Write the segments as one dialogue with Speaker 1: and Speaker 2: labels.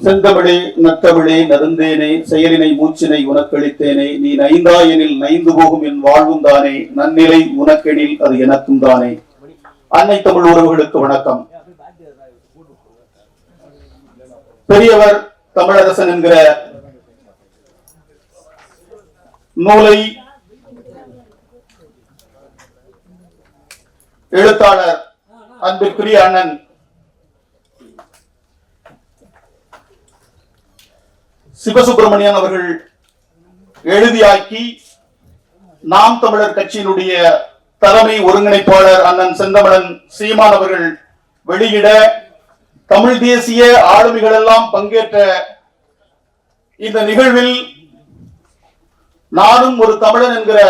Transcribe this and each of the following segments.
Speaker 1: செந்தமிழே நற்றமிழே நருந்தேனே செயலினை மூச்சினை உனக்களித்தேனே நீ நைந்தாயெனில் நைந்து போகும் என் வாழ்வும் தானே நன்னிலை உனக்கெனில் அது எனக்கும் தானே. அன்னை தமிழ் உறவுகளுக்கு வணக்கம். பெரியவர் தமிழரசன் என்கிற நூலை எழுத்தாளர் அன்பிற்குரிய அண்ணன் சிவசுப்பிரமணியன் அவர்கள் எழுதியாக்கி நாம் தமிழர் கட்சியினுடைய தலைமை ஒருங்கிணைப்பாளர் அண்ணன் செந்தமிழன் சீமான் அவர்கள் வெளியிட தமிழ் தேசிய ஆளுமைகள் எல்லாம் பங்கேற்ற இந்த நிகழ்வில் நானும் ஒரு தமிழன் என்கிற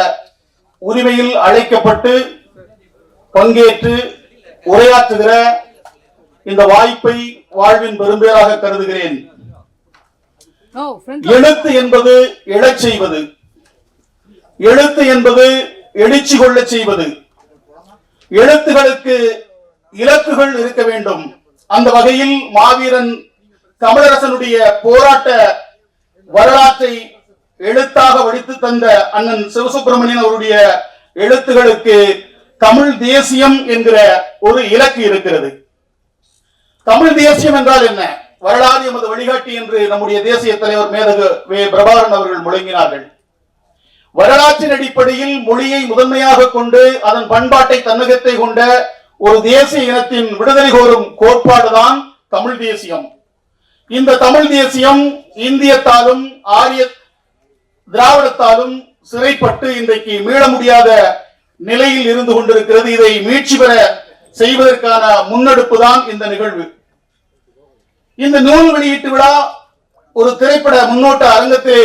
Speaker 1: உரிமையில் அழைக்கப்பட்டு பங்கேற்று உரையாற்றுகிற இந்த வாய்ப்பை வாழ்வின் பெரும்பேறாக கருதுகிறேன். எழுத்து என்பது எழச் செய்வது. எழுத்து என்பது எழுச்சி கொள்ள செய்வது. எழுத்துகளுக்கு இலக்குகள் இருக்க வேண்டும். அந்த வகையில் மாவீரன் தமிழரசனுடைய போராட்ட வரலாற்றை எழுத்தாக வடித்து தந்த அண்ணன் சிவசுப்பிரமணியன் அவருடைய எழுத்துகளுக்கு தமிழ் தேசியம் என்கிற ஒரு இலக்கு இருக்கிறது. தமிழ் தேசியம் என்றால் என்ன? வரலாறு எமது வழிகாட்டி என்று நம்முடைய தேசிய தலைவர் மேதகு வே. பிரபாகரன் அவர்கள் முழங்கினார்கள். வரலாற்றின் அடிப்படையில் மொழியை முதன்மையாக கொண்டு அதன் பண்பாட்டை தன்னகத்தை கொண்ட ஒரு தேசிய இனத்தின் விடுதலை கோரும் கோட்பாடுதான் தமிழ் தேசியம். இந்த தமிழ் தேசியம் இந்தியத்தாலும் ஆரிய திராவிடத்தாலும் சிறைப்பட்டு இன்றைக்கு மீள முடியாத நிலையில் இருந்து கொண்டிருக்கிறது. இதை மீட்சி பெற செய்வதற்கான முன்னெடுப்பு தான் இந்த நிகழ்வு. இந்த நூல் வெளியீட்டு விழா ஒரு திரைப்பட முன்னோட்ட அரங்கத்தை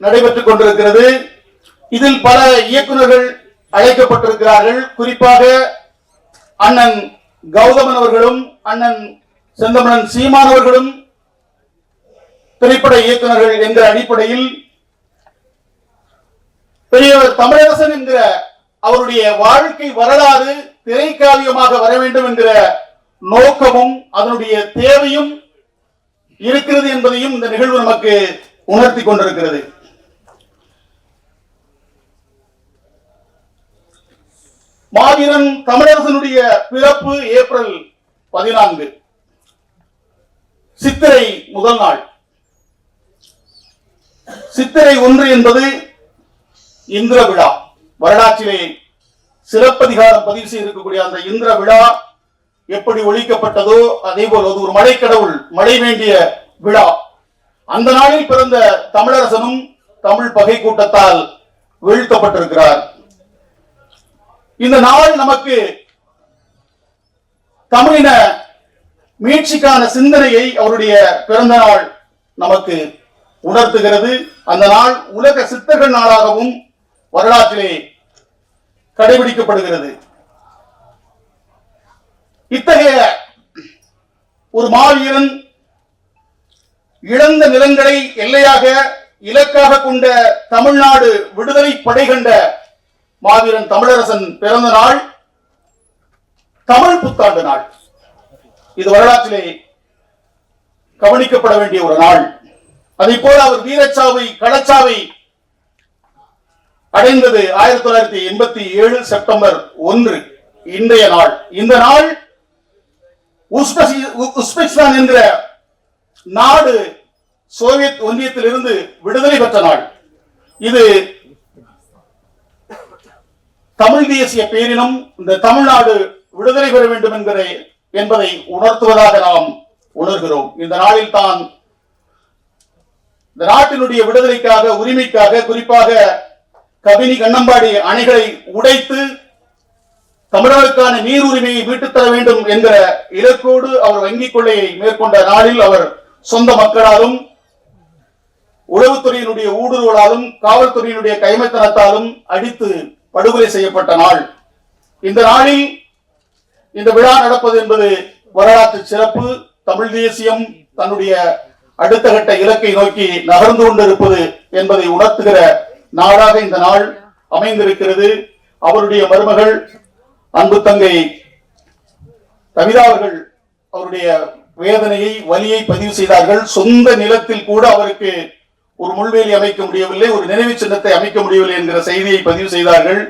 Speaker 1: நடைபெற்றுக் கொண்டிருக்கிறது. இதில் பல இயக்குனர்கள் அழைக்கப்பட்டிருக்கிறார்கள். குறிப்பாக அண்ணன் கௌதமன் அவர்களும் அண்ணன் செந்தமணன் சீமான் அவர்களும் திரைப்பட இயக்குநர்கள் என்கிற அடிப்படையில் பெரியவர் தமிழரசன் என்கிற அவருடைய வாழ்க்கை வரலாறு திரைக்காவியமாக வர வேண்டும் என்கிற நோக்கமும் அதனுடைய தேவையும் இருக்கிறது என்பதையும் இந்த நிகழ்வு நமக்கு உணர்த்தி கொண்டிருக்கிறது. மாவீரன் தமிழரசனுடைய பிறப்பு ஏப்ரல் பதினான்கு சித்திரை முதல் நாள். சித்திரை ஒன்று என்பது இந்திர விழா. வரலாற்றிலே சிறப்பதிகாரம் பதிவு செய்திருக்கக்கூடிய அந்த இந்திர விழா எப்படி ஒழிக்கப்பட்டதோ அதே போல் அது ஒரு மழைக்கடவுள் மழை வேண்டிய விழா. அந்த நாளில் பிறந்த தமிழரசனும் தமிழ் பகை கூட்டத்தால் வீழ்த்தப்பட்டிருக்கிறார். இந்த நாள் நமக்கு தமிழின மீட்சிக்கான சிந்தனையை அவருடைய பிறந்த நாள் நமக்கு உணர்த்துகிறது. அந்த நாள் உலக சித்தர்கள் நாளாகவும் வரலாற்றிலே கடைபிடிக்கப்படுகிறது. இத்தகைய ஒரு மாவீரன் இழந்த நிலங்களை எல்லையாக இலக்காக கொண்ட தமிழ்நாடு விடுதலை படை கண்ட மாவீரன் தமிழரசன் பிறந்த நாள் தமிழ் புத்தாண்டு நாள். இது வரலாற்றிலே கவனிக்கப்பட வேண்டிய ஒரு நாள். அதை போல அவர் வீரச்சாவை களச்சாவை அடைந்தது ஆயிரத்தி தொள்ளாயிரத்தி எண்பத்தி ஏழு செப்டம்பர் ஒன்று இன்றைய நாள். இந்த நாள் உஸ்பெகிஸ்தான் என்கிற நாடு சோவியத் ஒன்றியத்திலிருந்து விடுதலை பெற்ற நாள். இது தமிழ் தேசிய பேரினம் இந்த தமிழ்நாடு விடுதலை பெற வேண்டும் என்கிற என்பதை உணர்த்துவதாக நாம் உணர்கிறோம். இந்த நாளில் தான் இந்த நாட்டினுடைய விடுதலைக்காக உரிமைக்காக குறிப்பாக கபினி கண்ணம்பாடி அணைகளை உடைத்து தமிழர்களுக்கான நீர் உரிமையை மீட்டுத் தர வேண்டும் என்கிற இலக்கோடு அவர் வங்கிக் கொள்ளையை மேற்கொண்ட நாளில் அவர் சொந்த மக்களாலும் உளவுத்துறையினுடைய ஊடுருவலாலும் காவல்துறையினுடைய கைமைத்தனத்தாலும் அடித்து படுகொலை செய்யப்பட்ட நாள். இந்த நாளில் இந்த விழா நடப்பது என்பது வரலாற்று சிறப்பு. தமிழ் தேசியம் தன்னுடைய அடுத்த கட்ட இலக்கை நோக்கி நகர்ந்து கொண்டிருப்பது என்பதை உணர்த்துகிற நாளாக இந்த நாள் அமைந்திருக்கிறது. அவருடைய மருமகள் அன்பு தங்கை கவிதா அவர்கள் அவருடைய வேதனையை வலியை பதிவு செய்தார்கள். சொந்த நிலத்தில் கூட அவருக்கு ஒரு முள்வேலி அமைக்க முடியவில்லை ஒரு நினைவு சின்னத்தை அமைக்க முடியவில்லை என்கிற செய்தியை பதிவு செய்தார்கள்.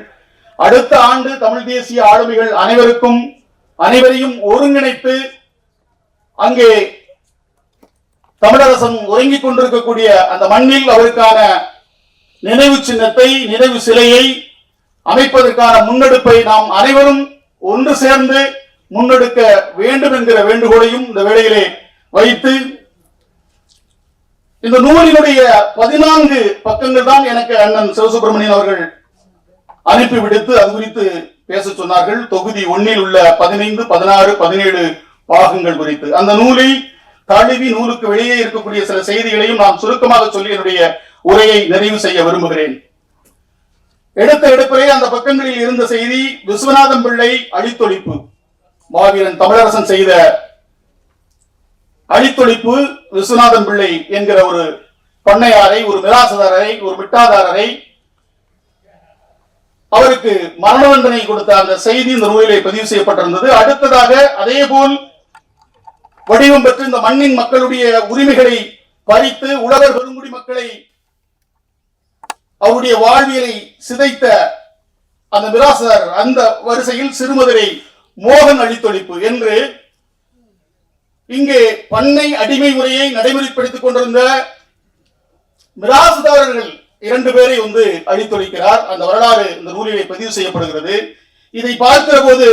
Speaker 1: அடுத்த ஆண்டு தமிழ் தேசிய ஆளுமைகள் அனைவருக்கும் அனைவரையும் ஒருங்கிணைத்து அங்கே தமிழரசன் உறங்கிக் கொண்டிருக்கக்கூடிய அந்த மண்ணில் அவருக்கான நினைவு சின்னத்தை நினைவு சிலையை அமைப்பதற்கான முன்னெடுப்பை நாம் அனைவரும் ஒன்று சேர்ந்து முன்னெடுக்க வேண்டும் என்கிற வேண்டுகோளையும் இந்த வேளையிலே வைத்து இந்த நூலினுடைய பதினான்கு பக்கங்கள் தான் எனக்கு அண்ணன் சிவசுப்பிரமணியன் அவர்கள் அனுப்பி விடுத்து அது குறித்து பேச சொன்னார்கள். தொகுதி ஒன்னில் உள்ள பதினைந்து பதினாறு பதினேழு பாகங்கள் குறித்து. அந்த நூலை தழுவி நூலுக்கு வெளியே இருக்கக்கூடிய சில செய்திகளையும் நான் சுருக்கமாக சொல்லி என்னுடைய உரையை நிறைவு செய்ய விரும்புகிறேன். எடுத்த எடுப்பிலே அந்த பக்கங்களில் இருந்த செய்தி விஸ்வநாதம் பிள்ளை அழித்தொழிப்பு. மாவீரன் தமிழரசன் செய்த அழித்தொழிப்பு விஸ்வநாதன் பிள்ளை என்கிற ஒரு பண்ணையாரை ஒரு மிராசுதாரரை ஒரு மிட்டாதாரரை அவருக்கு மரண தண்டனை கொடுத்த அந்த செய்தி இந்த நூலிலே பதிவு செய்யப்பட்டிருந்தது. அடுத்ததாக அதே போல் வடிவம் பெற்று இந்த மண்ணின் மக்களுடைய உரிமைகளை பறித்து உழவர் பெருங்குடி மக்களை அவருடைய வாழ்வியலை சிதைத்த அந்த மிராசர் அந்த வரிசையில் சிறுமதுரை மோகன் அழித்தொழிப்பு என்று இங்கே பண்ணை அடிமை முறையை நடைமுறைப்படுத்திக் கொண்டிருந்த மிராசுதாரர்கள் இரண்டு பேரை வந்து அழித்தொழிக்கிறார். அந்த வரலாறு இந்த நூலிலே பதிவு செய்யப்படுகிறது. இதை பார்க்கிற போது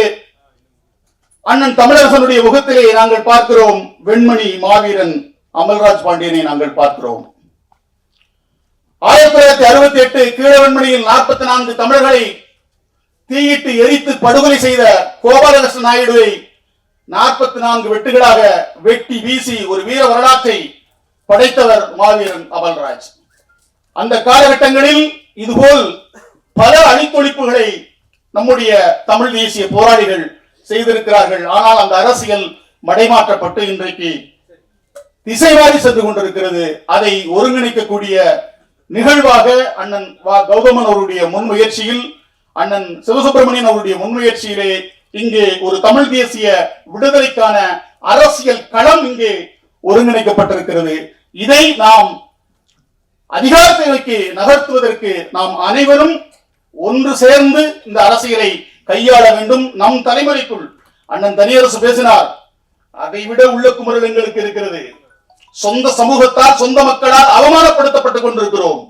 Speaker 1: அண்ணன் தமிழரசனுடைய முகத்திலே நாங்கள் பார்க்கிறோம். வெண்மணி மாவீரன் அமல்ராஜ் பாண்டியனை நாங்கள் பார்க்கிறோம். ஆயிரத்தி தொள்ளாயிரத்தி அறுபத்தி எட்டு கீழவன்மணியில் நாற்பத்தி நான்கு தமிழர்களை தீயிட்டு எரித்து படுகொலை செய்த கோபாலகிருஷ்ண நாயுடுவை நாற்பத்தி நான்கு வெட்டுகளாக வெட்டி வீசி ஒரு வீர வரலாற்றை படைத்தவர் மாவீரன் அமல்ராஜ் அந்த காலகட்டங்களில் இதுபோல் பல அழித்தொழிப்புகளை நம்முடைய தமிழ் தேசிய போராளிகள் செய்திருக்கிறார்கள். ஆனால் அந்த அரசியல் மடைமாற்றப்பட்டு இன்றைக்கு திசைவாரி சென்று கொண்டிருக்கிறது. அதை ஒருங்கிணைக்கக்கூடிய நிகழ்வாக அண்ணன் வா. கௌதமன் அவருடைய முன்முயற்சியில் அண்ணன் சிவசுப்பிரமணியன் அவருடைய முன்முயற்சியிலே இங்கே ஒரு தமிழ் தேசிய விடுதலைக்கான அரசியல் களம் இங்கே ஒருங்கிணைக்கப்பட்டிருக்கிறது. இதை நாம் அதிகார நகர்த்துவதற்கு நாம் அனைவரும் ஒன்று சேர்ந்து இந்த அரசியலை கையாள வேண்டும். நம் தலைமுறைக்குள் அண்ணன் தனியரசு பேசினார் அதை விட உள்ள குமரல் எங்களுக்கு இருக்கிறது. சொந்த சமூகத்தால் சொந்த மக்களால் அவமானப்படுத்தப்பட்டுக் கொண்டிருக்கிறோம்.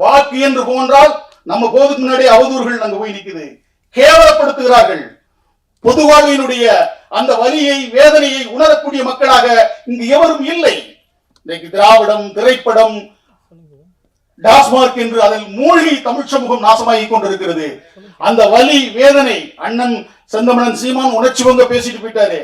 Speaker 1: வாக்கு என்று போன்றால் நம்ம போதுக்கு முன்னாடி அவதூறுகள் அங்க போய் நிற்குது கேவலப்படுத்துகிறார்கள். பொது வாழ்வினுடைய அந்த வலியை வேதனையை உணரக்கூடிய மக்களாக இங்கு எவரும் இல்லை. இன்றைக்கு திராவிடம் திரைப்படம் டாஸ்மார்க் என்று அதில் மூழ்கி தமிழ் சமூகம் நாசமாகி கொண்டிருக்கிறது. அந்த வலி வேதனை அண்ணன் செந்தமணன் சீமான் உணர்ச்சி வங்க பேசிட்டு போயிட்டாரு.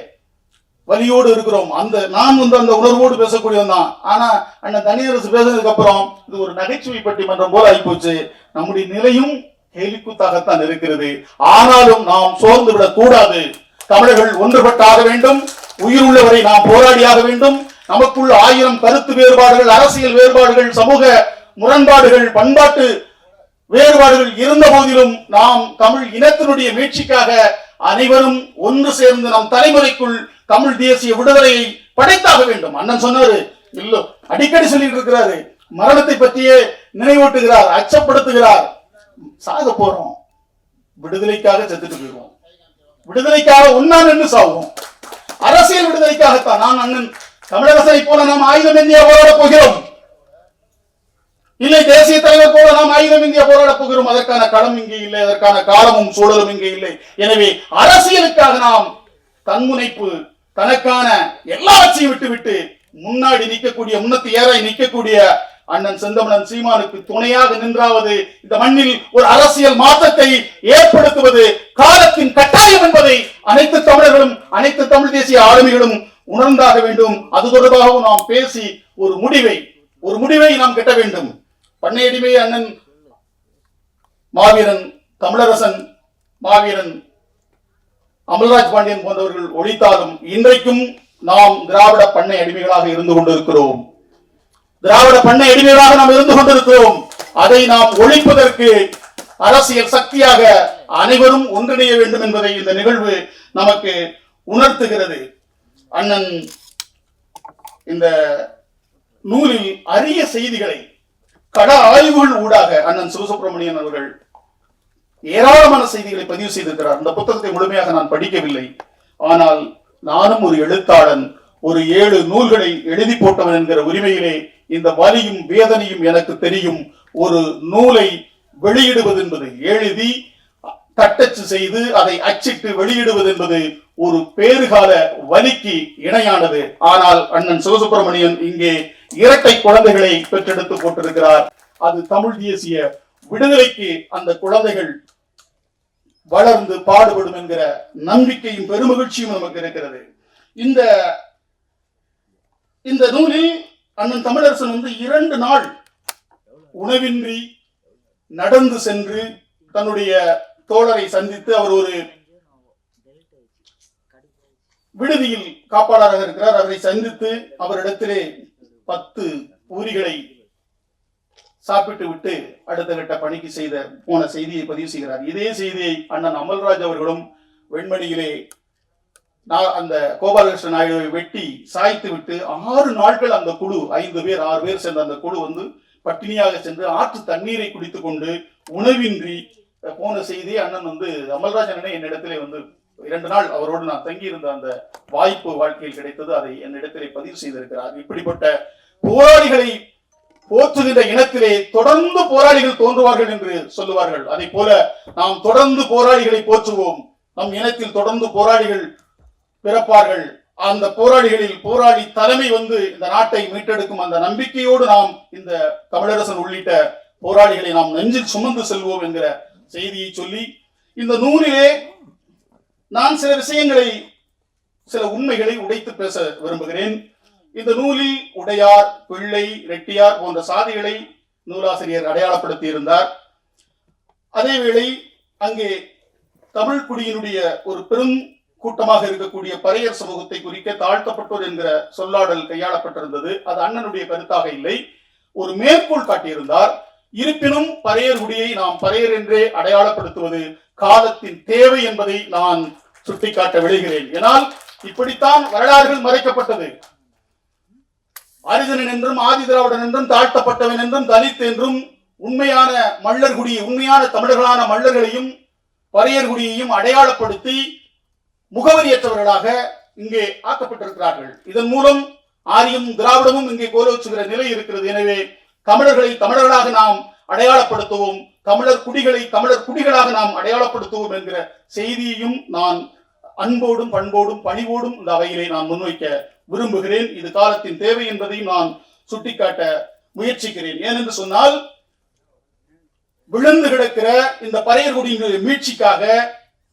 Speaker 1: வலியோடு இருக்கிறோம். அந்த நான் வந்து அந்த உணர்வோடு பேசக்கூடியவன் தான். ஆனா அண்ணன் தனியரசு பேசுனதுக்கு அப்புறம் இது ஒரு நகைச்சுவை பட்டிமன்றம் போல ஆயிப்போச்சு. நம்முடைய நிலையும் கேலிக்குத்தாகத்தான் இருக்கிறது. ஆனாலும் நாம் சோர்ந்து விடக் கூடாது. தமிழர்கள் ஒன்றுபட்டாக வேண்டும். உயிர் உள்ளவரை நாம் போராடியாக வேண்டும். நமக்குள் ஆயிரம் கருத்து வேறுபாடுகள் அரசியல் வேறுபாடுகள் சமூக முரண்பாடுகள் பண்பாட்டு வேறுபாடுகள் இருந்த போதிலும் நாம் தமிழ் இனத்தினுடைய மீட்சிக்காக அனைவரும் ஒன்று சேர்ந்து நம் தலைமுறைக்குள் தமிழ் தேசிய விடுதலையை படைத்தாக வேண்டும். அண்ணன் சொன்னாரு இல்ல அடிக்கடி சொல்லிட்டு இருக்கிறாரு மரணத்தை பற்றியே நினைவூட்டுகிறார் அச்சப்படுத்துகிறார். சாக போறோம். விடுதலைக்காக செத்துட்டு போயிடுவோம். விடுதலைக்காக ஒன்னா நின்று சாவோம் அரசியல் விடுதலைக்காகத்தான். நான் அண்ணன் தமிழரசனை போல நாம் ஆயுதம் இந்தியா போராட போகிறோம். இல்லை தேசிய தலைவர் போல நாம் ஆயுதம் இந்தியா போராட போகிறோம். அதற்கான களம் இங்கே இல்லை அதற்கான காலமும் சூழலும் இங்கே இல்லை. எனவே அரசியலுக்காக நாம் தன்முனைப்பு தனக்கான எல்லாவற்றையும் விட்டுவிட்டு முன்னாடி நிற்கக்கூடிய முன்னத்து ஏறாய் நிற்கக்கூடிய அண்ணன் செந்தமணன் சீமானுக்கு துணையாக நின்றாவது இந்த மண்ணில் ஒரு அரசியல் மாற்றத்தை ஏற்படுத்துவது காலத்தின் கட்டாயம் என்பதை அனைத்து தமிழர்களும் அனைத்து தமிழ் தேசிய ஆளுமைகளும் உணர்ந்தாக வேண்டும். அது தொடர்பாகவும் நாம் பேசி ஒரு முடிவை ஒரு முடிவை நாம் கட்ட வேண்டும். பண்ணையடிமை அண்ணன் மாவீரன் தமிழரசன் மாவீரன் அமல்ராஜ் பாண்டியன் போன்றவர்கள் ஒழித்தாலும் இன்றைக்கும் நாம் திராவிட பண்ணை அடிமைகளாக இருந்து கொண்டிருக்கிறோம். திராவிட பண்ணை அடிமைகளாக நாம் இருந்து கொண்டிருக்கிறோம். அதை நாம் ஒழிப்பதற்கு அரசியல் சக்தியாக அனைவரும் ஒன்றிணைய வேண்டும் என்பதை இந்த நிகழ்வு நமக்கு உணர்த்துகிறது. அண்ணன் இந்த நூலில் அரிய செய்திகளை கட ஆய்வுகள் ஊடாக அண்ணன் சிவசுப்பிரமணியன் அவர்கள் ஏராளமான செய்திகளை பதிவு செய்திருக்கிறார். அந்த புத்தகத்தை முழுமையாக நான் படிக்கவில்லை. ஆனால் நானும் ஒரு எழுத்தாளன் ஒரு ஏழு நூல்களை எழுதி போட்டவன் என்கிற உரிமையிலே இந்த வலியும் வேதனையும் எனக்கு தெரியும். ஒரு நூலை வெளியிடுவது என்பது எழுதி தட்டச்சு செய்து அதை அச்சிட்டு வெளியிடுவது என்பது ஒரு பேறுகால வலிக்கு இணையானது. ஆனால் அண்ணன் சிவசுப்பிரமணியன் இங்கே இரட்டை குழந்தைகளை பெற்றெடுத்து போட்டிருக்கிறார். அது தமிழ் தேசிய விடுதலைக்கு அந்த குழந்தைகள் வளர்ந்து பாடுபடும் என்கிற நம்பிக்கையும் பெருமகிழ்ச்சியும் நமக்கு இருக்கிறது. இந்த இந்த நூலில் அண்ணன் தமிழரசன் வந்து இரண்டு நாள் உணவின்றி நடந்து சென்று தன்னுடைய தோழரை சந்தித்து அவர் ஒரு விடுதியில் காப்பாளராக இருக்கிறார். அவரை சந்தித்து அவரிடத்திலே பத்து பூரிகளை சாப்பிட்டு விட்டு அடுத்த கட்ட பணிக்கு செய்த போன செய்தியை பதிவு செய்கிறார். இதே செய்தியை அண்ணன் அமல்ராஜ் அவர்களும் வெண்மணியிலே நான் அந்த கோபாலகிருஷ்ண நாயுடுவை வெட்டி சாய்த்து விட்டு ஆறு நாட்கள் அந்த குழு ஐந்து பேர் ஆறு பேர் சேர்ந்த அந்த குழு வந்து பட்டினியாக சென்று ஆற்று தண்ணீரை குடித்து கொண்டு உணவின்றி போன செய்தி அண்ணன் வந்து அமல்ராஜனே என்னிடத்திலே வந்து இரண்டு நாள் அவரோடு நான் தங்கியிருந்த அந்த வாய்ப்பு வாழ்க்கையில் கிடைத்தது. அதை என்னிடத்திலே பதிவு செய்திருக்கிறார். இப்படிப்பட்ட போராளிகளை போற்றுகின்ற இனத்திலே தொடர்ந்து போராளிகள் தோன்றுவார்கள் என்று சொல்லுவார்கள். அதை போல நாம் தொடர்ந்து போராளிகளை போற்றுவோம். நம் இனத்தில் தொடர்ந்து போராளிகள் பிறப்பார்கள். அந்த போராளிகளில் போராளி தலைமை வந்து இந்த நாட்டை மீட்டெடுக்கும் அந்த நம்பிக்கையோடு நாம் இந்த தமிழரசன் உள்ளிட்ட போராளிகளை நாம் நெஞ்சில் சுமந்து செல்வோம் என்கிற செய்தியை சொல்லி இந்த நூலிலே நான் சில விஷயங்களை சில உண்மைகளை உடைத்து பேச விரும்புகிறேன். இந்த நூலில் உடையார் பிள்ளை ரெட்டியார் போன்ற சாதிகளை நூலாசிரியர் அடையாளப்படுத்தி இருந்தார் அதேவேளை அங்கே தமிழ் குடியினுடைய ஒரு பெரும் கூட்டமாக இருக்கக்கூடிய பறையர் சமூகத்தை குறிக்க தாழ்த்தப்பட்டோர் என்கிற சொல்லாடல் கையாளப்பட்டிருந்தது. அது அண்ணனுடைய கருத்தாக இல்லை. ஒரு மேற்கோள் காட்டியிருந்தார் இருப்பினும் பறையர் குடியை நாம் பறையர் என்றே அடையாளப்படுத்துவது காலத்தின் தேவை என்பதை நான் சுட்டிக்காட்ட விளைகிறேன் ஏனால் இப்படித்தான் வரலாறுகள் மறைக்கப்பட்டது. அரிஜனன் என்றும் ஆதி திராவிடன் என்றும் தாழ்த்தப்பட்டவன் என்றும் தலித் என்றும் உண்மையான மல்லர்குடி உண்மையான தமிழர்களான மல்லர்களையும் பறையர்குடியையும் அடையாளப்படுத்தி முகவரியற்றவர்களாக இங்கே ஆக்கப்பட்டிருக்கிறார்கள். இதன் மூலம் ஆரியும் திராவிடமும் இங்கே கோலோச்சுகிற நிலை இருக்கிறது. எனவே தமிழர்களை தமிழர்களாக நாம் அடையாளப்படுத்துவோம். தமிழர் குடிகளை தமிழர் குடிகளாக நாம் அடையாளப்படுத்துவோம் என்கிற செய்தியையும் நான் அன்போடும் பண்போடும் பணிவோடும் இந்த அவையிலே நான் முன்வைக்க விரும்புகிறேன். இது காலத்தின் தேவை என்பதையும் நான் சுட்டிக்காட்ட முயற்சிக்கிறேன். ஏனென்று சொன்னால் விழுந்து கிடக்கிற இந்த பறையர்குடியினுடைய மீட்சிக்காக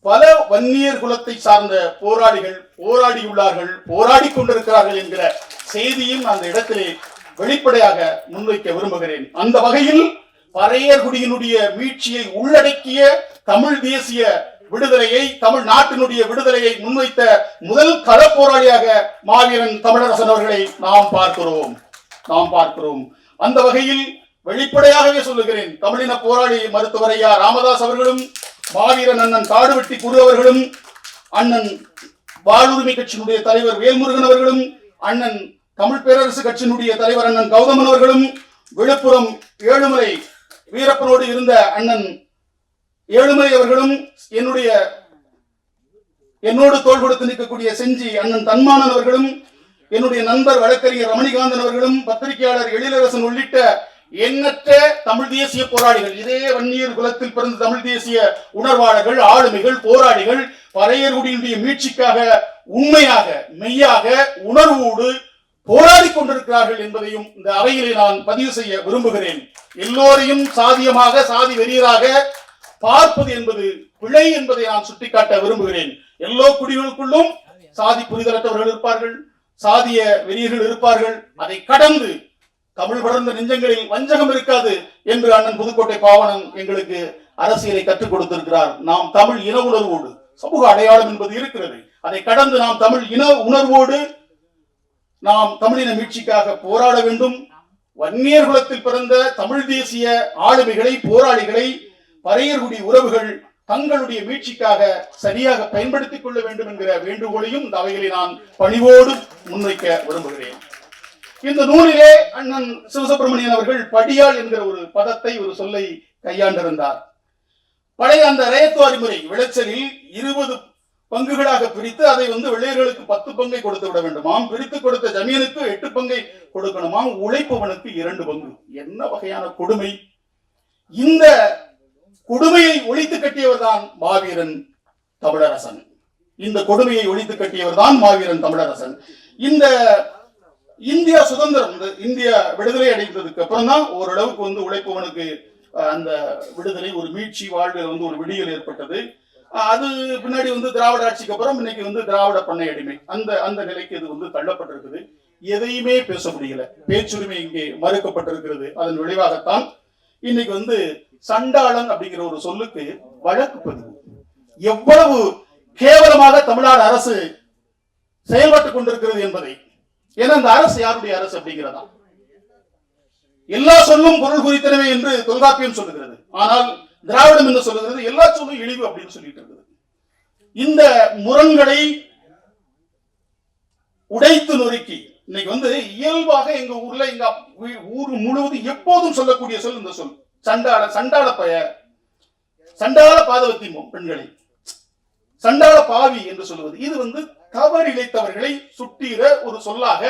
Speaker 1: பல வன்னியர் குலத்தை சார்ந்த போராளிகள் போராடியுள்ளார்கள் போராடி கொண்டிருக்கிறார்கள் என்கிற செய்தியும் அந்த இடத்திலே வெளிப்படையாக முன்வைக்க விரும்புகிறேன். அந்த வகையில் பறையர்குடியினுடைய மீட்சியை உள்ளடக்கிய தமிழ் தேசிய விடுதலையை தமிழ் நாட்டினுடைய விடுதலையை முன்வைத்த முதல் கள போராளியாக மாவீரன் தமிழரசன் அவர்களை நாம் பார்க்கிறோம். நாம் பார்க்கிறோம். அந்த வகையில் வெளிப்படையாகவே சொல்லுகிறேன். தமிழின போராளி மருத்துவர் ஐயா ராமதாஸ் அவர்களும் மாவீரன் அண்ணன் காடுவெட்டி குரு அவர்களும் அண்ணன் வாழ்வுரிமை கட்சியினுடைய தலைவர் வேல்முருகன் அவர்களும் அண்ணன் தமிழ் பேரரசு கட்சியினுடைய தலைவர் அண்ணன் கௌதமன் அவர்களும் விழுப்புரம் ஏழுமலை வீரப்பனோடு இருந்த அண்ணன் ஏழுமலை அவர்களும் என்னுடைய என்னோடு தோல் கொடுத்து நிற்கக்கூடிய செஞ்சி அண்ணன் தன்மானன் அவர்களும் என்னுடைய நண்பர் வழக்கறிஞர் ரமணிகாந்தன் அவர்களும் பத்திரிகையாளர் எழிலரசன் உள்ளிட்ட எண்ணற்ற தமிழ் தேசிய போராளிகள் இதே வன்னியர் குலத்தில் பிறந்த தமிழ் தேசிய உணர்வாளர்கள் ஆளுமைகள் போராளிகள் பறையர்குடியினுடைய மீட்சிக்காக உண்மையாக மெய்யாக உணர்வோடு போராடி கொண்டிருக்கிறார்கள் என்பதையும் இந்த அவையிலே நான் பதிவு செய்ய விரும்புகிறேன். எல்லோரையும் சாதியமாக சாதி வெறியராக பார்ப்பது என்பது பிழை என்பதை நான் சுட்டிக்காட்ட விரும்புகிறேன். எல்லோ குடிகளுக்குள்ளும் சாதி புரிதலற்றவர்கள் இருப்பார்கள் சாதிய வெறியர்கள் இருப்பார்கள். அதை கடந்து தமிழ் வளர்ந்த நெஞ்சங்களில் வஞ்சகம் இருக்காது என்று அண்ணன் புதுக்கோட்டை பாவனன் எங்களுக்கு அரசியலை கற்றுக் கொடுத்திருக்கிறார். நாம் தமிழ் இன உணர்வோடு சமூக அடையாளம் என்பது இருக்கிறது. அதை கடந்து நாம் தமிழ் இன உணர்வோடு நாம் தமிழின மீட்சிக்காக போராட வேண்டும். வன்னியர் குலத்தில் பிறந்த தமிழ் தேசிய ஆளுமைகளை போராளிகளை பறையர்குடி உறவுகள் தங்களுடைய மீட்சிக்காக சரியாக பயன்படுத்திக் கொள்ள வேண்டும் என்கிற வேண்டுகோளையும் இந்த அவைகளை நான் பணிவோடு முன்வைக்க விரும்புகிறேன். இந்த நூலிலே அண்ணன் சிவசுப்பிரமணியன் அவர்கள் படியால் என்கிற ஒரு பதத்தை ஒரு சொல்லை கையாண்டிருந்தார். பழைய அந்த ரயத்துவாரி முறை விளைச்சலில் இருபது பங்குகளாக பிரித்து அதை வந்து வெள்ளையர்களுக்கு பத்து பங்கை கொடுத்து விட வேண்டுமாம் பிரித்து கொடுத்த ஜமீனுக்கு எட்டு பங்கை கொடுக்கணுமாம் உழைப்பவனுக்கு இரண்டு பங்கு. என்ன வகையான கொடுமை. இந்த கொடுமையை ஒழித்து கட்டியவர் தான் மாவீரன் தமிழரசன். இந்த கொடுமையை ஒழித்து கட்டியவர் தான் மாவீரன் தமிழரசன். இந்த இந்தியா சுதந்திரம் வந்து இந்தியா விடுதலை அடைந்ததுக்கு அப்புறம் தான் ஓரளவுக்கு வந்து உழைப்பவனுக்கு அந்த விடுதலை ஒரு மீட்சி வாழ்வில் வந்து ஒரு விடியல் ஏற்பட்டது. அது பின்னாடி வந்து திராவிட ஆட்சிக்கு அப்புறம் இன்னைக்கு வந்து திராவிட பண்ணை அடிமை. அந்த அந்த நிலைக்கு இது வந்து தள்ளப்பட்டிருக்குது. எதையுமே பேச முடியல. பேச்சுரிமை இங்கே மறுக்கப்பட்டிருக்கிறது. அதன் விளைவாகத்தான் இன்னைக்கு வந்து சண்டாளன் அப்படிங்கிற ஒரு சொல்லுக்கு வழக்கு பதிவு. எவ்வளவு கேவலமாக தமிழ்நாடு அரசு செயல்பட்டுக் கொண்டிருக்கிறது என்பதை. ஏன்னா அந்த அரசு யாருடைய அரசு அப்படிங்கிறதா? எல்லா சொல்லும் பொருள் குறித்தனவே என்று தொல்காப்பியம் சொல்லுகிறது. ஆனால் திராவிடம் என்று சொல்லுகிறது எல்லா சொல்லும் இழிவு அப்படின்னு சொல்லிட்டு இருக்குது. இந்த முரண்களை உடைத்து நொறுக்கி இன்னைக்கு வந்து இயல்பாக எங்க ஊர்ல எங்க ஊர் முழுவதும் எப்போதும் சொல்லக்கூடிய சொல் இந்த சொல். சண்டாள சண்டாள பய சண்டாள பாதவத்தி பெண்களை. சண்டாள பாவி என்று சொல்லுவது. இது வந்து தவறு இழைத்தவர்களை சுட்டீர ஒரு சொல்லாக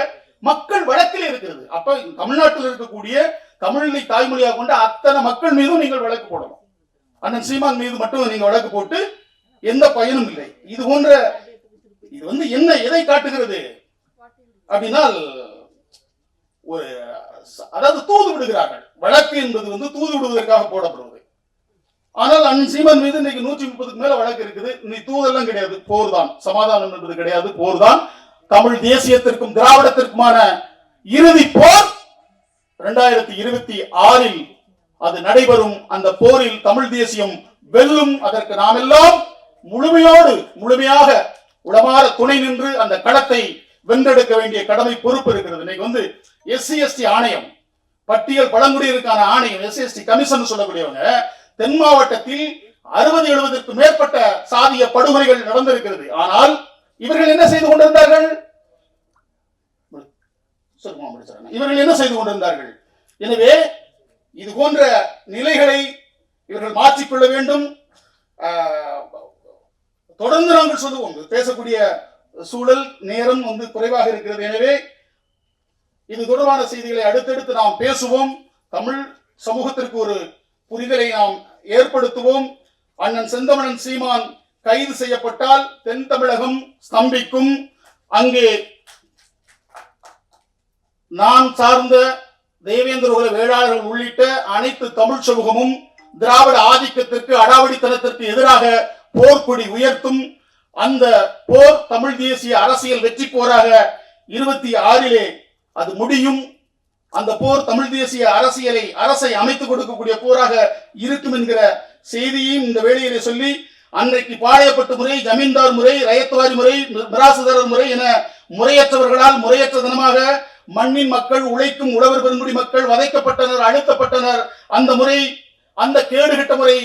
Speaker 1: மக்கள் வழக்கில் இருக்கிறது. அப்ப தமிழ்நாட்டில் இருக்கக்கூடிய தமிழை தாய்மொழியாக கொண்ட அத்தனை மக்கள் மீதும் நீங்கள் வழக்கு போடலாம் அண்ணன் சீமான் மீது மட்டும் நீங்க வழக்கு போட்டு எந்த பயனும் இல்லை. இது போன்ற இது வந்து என்ன எதை காட்டுகிறது? அப்படின்னால் ஒரு அதாவது தூது விடுகிறார்கள். வழக்கு என்பது வந்து தூது விடுவதற்காக போடப்படுவது. ஆனால் அண்ணன் சீமன் மீது இன்னைக்கு நூற்றி முப்பதுக்கு மேல வழக்கு இருக்குது. நீ தூதெல்லாம் கிடையாது. போர் தான் சமாதானம் என்பது கிடையாது. போர் தான் தமிழ் தேசியத்திற்கும் திராவிடத்திற்குமான இறுதி போர். இரண்டாயிரத்தி இருபத்தி ஆறில் அது நடைபெறும். அந்த போரில் தமிழ் தேசியம் வெல்லும். அதற்கு நாம் எல்லாம் முழுமையோடு முழுமையாக உளமாற துணை நின்று அந்த களத்தை வென்றெடுக்க வேண்டிய கடமை பொறுப்பு இருக்கிறது. இன்னைக்கு வந்து எஸ்சி எஸ்டி ஆணையம் பட்டியல் பழங்குடியினருக்கான ஆணையம் எஸ்சி எஸ்டி கமிஷன் சொல்லக்கூடியவங்க தென் மாவட்டத்தில் அறுபது எழுபதற்கு மேற்பட்ட சாதிய படுகொலைகள் நடந்திருக்கிறது. ஆனால் இவர்கள் என்ன செய்து கொண்டிருந்தார்கள்? இவர்கள் என்ன செய்து கொண்டிருந்தார்கள்? எனவே இது போன்ற நிலைகளை இவர்கள் மாற்றிக்கொள்ள வேண்டும். ஆஹ், தொடர்ந்து நாங்கள் சொல்லுவோம். பேசக்கூடிய சூழல் நேரம் வந்து குறைவாக இருக்கிறது. எனவே இது தொடர்பான செய்திகளை அடுத்தடுத்து நாம் பேசுவோம். தமிழ் சமூகத்திற்கு ஒரு புரிதலை நாம் ஏற்படுத்துவோம். அண்ணன் செந்தமணன் சீமான் கைது செய்யப்பட்டால் தென் தமிழகம் ஸ்தம்பிக்கும். அங்கே நான் சார்ந்த தேவேந்திர குல வேளாளர்கள் உள்ளிட்ட அனைத்து தமிழ் சமூகமும் திராவிட ஆதிக்கத்திற்கு அடாவடித்தனத்திற்கு எதிராக போர்க்கொடி உயர்த்தும். அந்த போர் தமிழ் தேசிய அரசியல் வெற்றி போராக இருபத்தி ஆறிலே அது முடியும். அந்த போர் தமிழ் தேசிய அரசியலை அரசை அமைத்துக் கொடுக்கக்கூடிய போராக இருக்கும் என்கிற செய்தியையும் இந்த வேளையிலே சொல்லி அன்றைக்கு பாளையப்பட்டு முறை ஜமீன்தார் முறை ரயத்துவாரி முறை மிராசுதாரர் முறை என முறையற்றவர்களால் முறையற்ற தினமாக மண்ணின் மக்கள் உழைக்கும் உழவர் பெருங்குடி மக்கள் வதைக்கப்பட்டனர் அழுத்தப்பட்டனர் அந்த முறை அந்த கேடுகட்ட முறை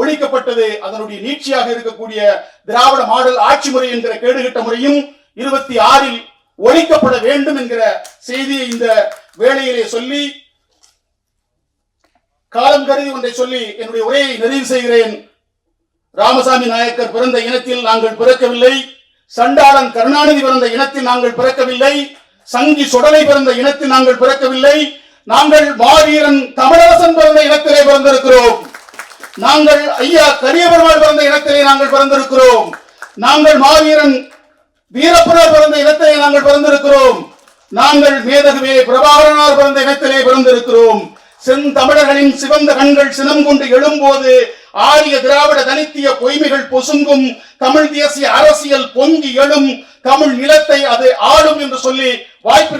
Speaker 1: ஒழிக்கப்பட்டது அதனுடைய நீட்சியாக இருக்கக்கூடிய திராவிட மாடல் ஆட்சி முறை என்கிற கேடுகட்ட முறையும் இருபத்தி ஆறில் ஒழிக்கப்பட வேண்டும் என்கிற செய்தியை இந்த வேளையிலே சொல்லி காலம் கருதி ஒன்றை சொல்லி என்னுடைய உரையை நிறைவு செய்கிறேன். ராமசாமி நாயக்கர் பிறந்த இனத்தில் நாங்கள் பிறக்கவில்லை. சண்டாளன் கருணாநிதி பிறந்த இனத்தில் நாங்கள் பிறக்கவில்லை. சங்கி சுடலை பிறந்த இனத்தில் நாங்கள் பிறக்கவில்லை. நாங்கள் மாவீரன் தமிழரசன் பிறந்த இனத்திலே பிறந்திருக்கிறோம். நாங்கள் ஐயா கரியபெருமாள் பிறந்த இடத்திலே நாங்கள் பிறந்திருக்கிறோம். நாங்கள் மாவீரன் வீரப்புரர் பிறந்த இடத்திலே நாங்கள் பிறந்திருக்கிறோம். நாங்கள் மேதகுவே பிரபாகரனார் பிறந்த இடத்திலே பிறந்திருக்கிறோம். செந்தமிழர்களின் சிவந்த கண்கள் சினம் கொண்டு எழும்போது ஆரிய திராவிட தனித்திய பொய்மைகள் பொசுங்கும். தமிழ் தேசிய அரசியல் பொங்கி எழும். தமிழ் நிலத்தை அது ஆளும் என்று சொல்லி வாய்ப்பு